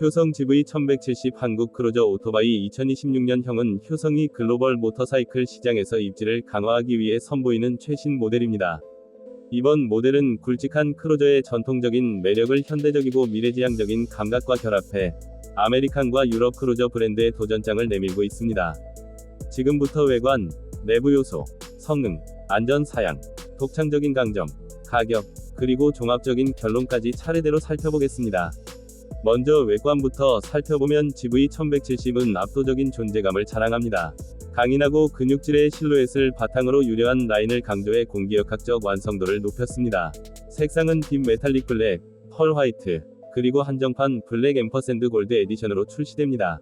효성 GV 1170 한국 크루저 오토바이 2026년형은 효성이 글로벌 모터사이클 시장에서 입지를 강화하기 위해 선보이는 최신 모델입니다. 이번 모델은 굵직한 크루저의 전통적인 매력을 현대적이고 미래지향적인 감각과 결합해 아메리칸과 유럽 크루저 브랜드의 도전장을 내밀고 있습니다. 지금부터 외관, 내부 요소, 성능, 안전 사양, 독창적인 강점, 가격, 그리고 종합적인 결론까지 차례대로 살펴보겠습니다. 먼저 외관부터 살펴보면 GV1170은 압도적인 존재감을 자랑합니다. 강인하고 근육질의 실루엣을 바탕으로 유려한 라인을 강조해 공기역학적 완성도를 높였습니다. 색상은 딥 메탈릭 블랙, 펄 화이트, 그리고 한정판 블랙 앰퍼샌드 골드 에디션으로 출시됩니다.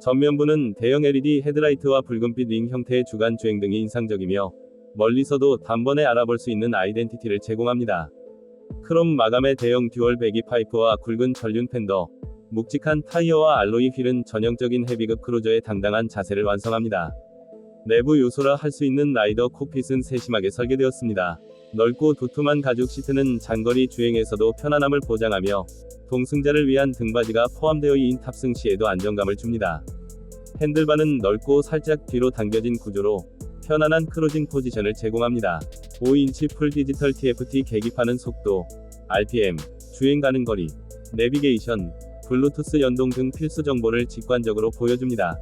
전면부는 대형 LED 헤드라이트와 붉은빛 링 형태의 주간 주행 등이 인상적이며 멀리서도 단번에 알아볼 수 있는 아이덴티티를 제공합니다. 크롬 마감의 대형 듀얼 배기 파이프와 굵은 전륜 팬더, 묵직한 타이어와 알로이 휠은 전형적인 헤비급 크루저의 당당한 자세를 완성합니다. 내부 요소라 할 수 있는 라이더 콕핏은 세심하게 설계되었습니다. 넓고 두툼한 가죽 시트는 장거리 주행에서도 편안함을 보장하며 동승자를 위한 등받이가 포함되어 있는 탑승 시에도 안정감을 줍니다. 핸들바는 넓고 살짝 뒤로 당겨진 구조로 편안한 크루징 포지션을 제공합니다. 5인치 풀 디지털 TFT 계기판은 속도, RPM, 주행 가능 거리, 내비게이션, 블루투스 연동 등 필수 정보를 직관적으로 보여줍니다.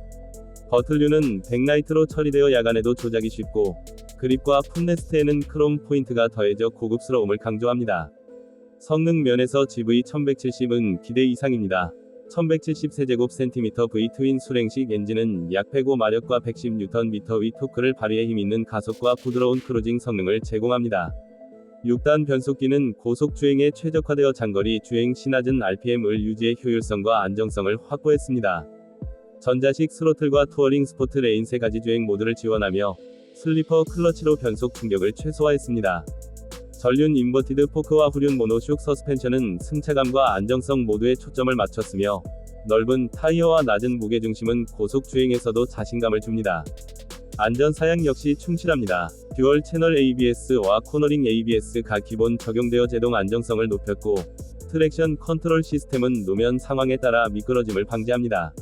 버틀류는 백라이트로 처리되어 야간에도 조작이 쉽고 그립과 풋레스트에는 크롬 포인트가 더해져 고급스러움을 강조합니다. 성능 면에서 GV1170은 기대 이상입니다. 1170세제곱 센티미터 V 트윈 수랭식 엔진은 약 105마력과 110Nm 토크를 발휘해 힘있는 가속과 부드러운 크루징 성능을 제공합니다. 6단 변속기는 고속 주행에 최적화되어 장거리 주행 시 낮은 RPM을 유지해 효율성과 안정성을 확보했습니다. 전자식 스로틀과 투어링 스포트 레인 세 가지 주행 모드를 지원하며 슬리퍼 클러치로 변속 충격을 최소화했습니다. 전륜 인버티드 포크와 후륜 모노쇼크 서스펜션은 승차감과 안정성 모두에 초점을 맞췄으며 넓은 타이어와 낮은 무게중심은 고속 주행에서도 자신감을 줍니다. 안전 사양 역시 충실합니다. 듀얼 채널 ABS와 코너링 ABS가 기본 적용되어 제동 안정성을 높였고 트랙션 컨트롤 시스템은 노면 상황에 따라 미끄러짐을 방지합니다.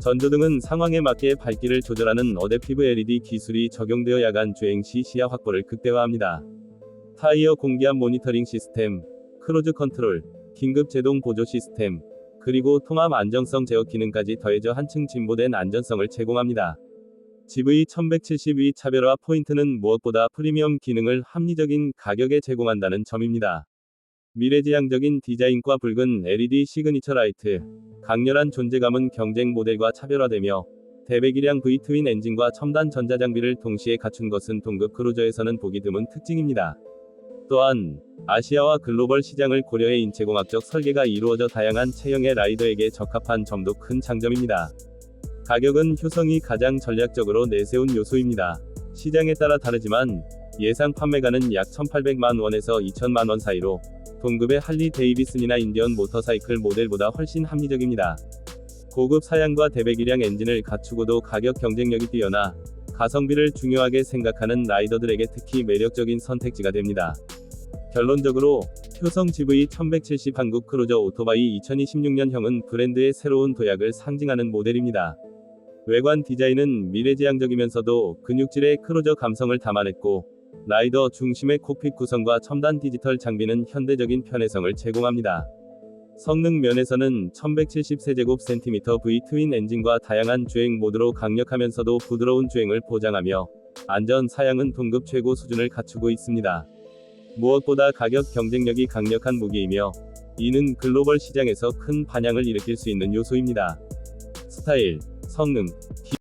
전조등은 상황에 맞게 밝기를 조절하는 어댑티브 LED 기술이 적용되어 야간 주행 시 시야 확보를 극대화합니다. 타이어 공기압 모니터링 시스템, 크루즈 컨트롤, 긴급 제동 보조 시스템, 그리고 통합 안정성 제어 기능까지 더해져 한층 진보된 안전성을 제공합니다. GV1172 차별화 포인트는 무엇보다 프리미엄 기능을 합리적인 가격에 제공한다는 점입니다. 미래지향적인 디자인과 붉은 LED 시그니처 라이트, 강렬한 존재감은 경쟁 모델과 차별화되며 대배기량 V 트윈 엔진과 첨단 전자장비를 동시에 갖춘 것은 동급 크루저에서는 보기 드문 특징입니다. 또한 아시아와 글로벌 시장을 고려해 인체공학적 설계가 이루어져 다양한 체형의 라이더에게 적합한 점도 큰 장점입니다. 가격은 효성이 가장 전략적으로 내세운 요소입니다. 시장에 따라 다르지만 예상 판매가는 약 1,800만 원에서 2천만 원 사이로 동급의 할리 데이비슨이나 인디언 모터사이클 모델보다 훨씬 합리적입니다. 고급 사양과 대배기량 엔진을 갖추고도 가격 경쟁력이 뛰어나 가성비를 중요하게 생각하는 라이더들에게 특히 매력적인 선택지가 됩니다. 결론적으로 효성 GV 1170 한국 크루저 오토바이 2026년형은 브랜드의 새로운 도약을 상징하는 모델입니다. 외관 디자인은 미래지향적이면서도 근육질의 크루저 감성을 담아냈고 라이더 중심의 콕핏 구성과 첨단 디지털 장비는 현대적인 편의성을 제공합니다. 성능 면에서는 1170세제곱 센티미터 V 트윈 엔진과 다양한 주행 모드로 강력하면서도 부드러운 주행을 보장하며 안전 사양은 동급 최고 수준을 갖추고 있습니다. 무엇보다 가격 경쟁력이 강력한 무기이며 이는 글로벌 시장에서 큰 반향을 일으킬 수 있는 요소입니다. 스타일, 성능,